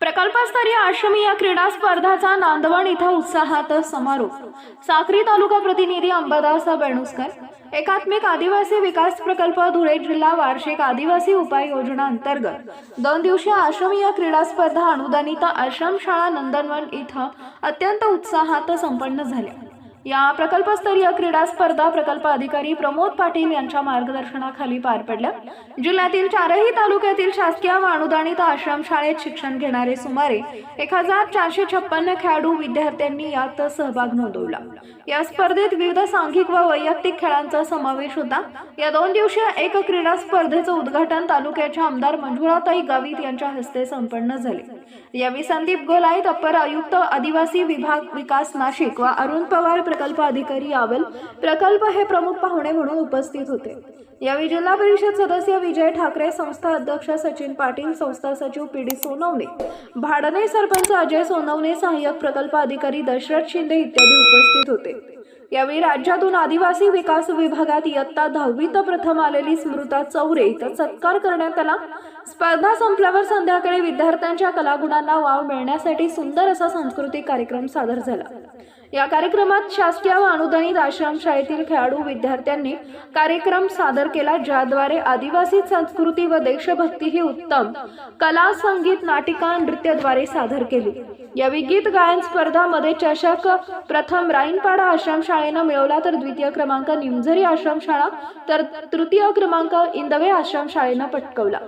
प्रकल्पस्तरीय आश्रमी या क्रीडा स्पर्धाचा नांदवण इथं उत्साहात समारोप. साक्री तालुका प्रतिनिधी अंबादास बेणुसकर एकात्मिक आदिवासी विकास प्रकल्प धुळे जिल्हा वार्षिक आदिवासी उपाय योजना अंतर्गत दोन दिवसीय आश्रमी या क्रीडा स्पर्धा अनुदानित आश्रमशाळा नंदनवन इथं अत्यंत उत्साहात संपन्न झाल्या. या प्रकल्पस्तरीय क्रीडा स्पर्धा प्रकल्प अधिकारी प्रमोद पाटील यांच्या मार्गदर्शनाखाली पार पडल्या जिल्ह्यातील चारही तालुक्यातील शासकीय व अनुदानित आश्रमशाळेत शिक्षण घेणारे सुमारे एक हजार चारशे छप्पन्न खेळाडू विद्यार्थ्यांनी यात सहभाग नोंदवला. या स्पर्धेत विविध सांघिक व वैयक्तिक खेळांचा समावेश होता. या दोन दिवसीय एक क्रीडा स्पर्धेचं उद्घाटन तालुक्याच्या आमदार मंजुळाताई गावित यांच्या हस्ते संपन्न झाले. यावेळी संदीप गोलाईत अप्पर आयुक्त आदिवासी विभाग विकास नाशिक व अरुण पवार प्रकल्प अधिकारी यावल. प्रकल्प हे प्रमुख पाहुणे म्हणून उपस्थित होते. यावेळी जिल्हा परिषद सदस्य विजय ठाकरे संस्था अध्यक्ष सचिन पाटील संस्था सचिव पी डी सोनवणे भाडणे सरपंच अजय सोनवणे सहाय्यक प्रकल्प अधिकारी दशरथ शिंदे इत्यादी उपस्थित होते. यावेळी राज्यातून आदिवासी विकास विभागात इयत्ता दहावीत प्रथम आलेली स्मृता चौरे इथं सत्कार करण्यात आला. स्पर्धा संपल्यावर संध्याकाळी विद्यार्थ्यांच्या कलागुणांना वाव मिळण्यासाठी सुंदर असा सांस्कृतिक कार्यक्रम सादर झाला. या कार्यक्रमात शासकीय व अनुदानित आश्रमशाळेतील खेळाडू विद्यार्थ्यांनी कार्यक्रम सादर केला ज्याद्वारे आदिवासी संस्कृती व देशभक्ती ही उत्तम कला संगीत नाटिका नृत्याद्वारे सादर केली. यावेळी गीत गायन स्पर्धामध्ये चषक प्रथम राईनपाडा आश्रमशाळेनं मिळवला तर द्वितीय क्रमांक निमझरी आश्रमशाळा तर तृतीय क्रमांक इंदवे आश्रमशाळेनं पटकवला.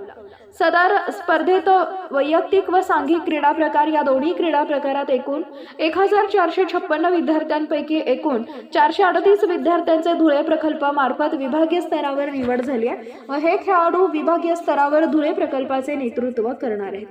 सदर स्पर्धेत वैयक्तिक व सांघिक क्रीडा प्रकार या दोन्ही क्रीडा प्रकारात एकूण एक हजार चारशे छप्पन्न विद्यार्थ्यांपैकी एकूण चारशे अडतीस विद्यार्थ्यांचे धुळे प्रकल्पामार्फत विभागीय स्तरावर निवड झाली आहे व हे खेळाडू विभागीय स्तरावर धुळे प्रकल्पाचे नेतृत्व करणार आहेत.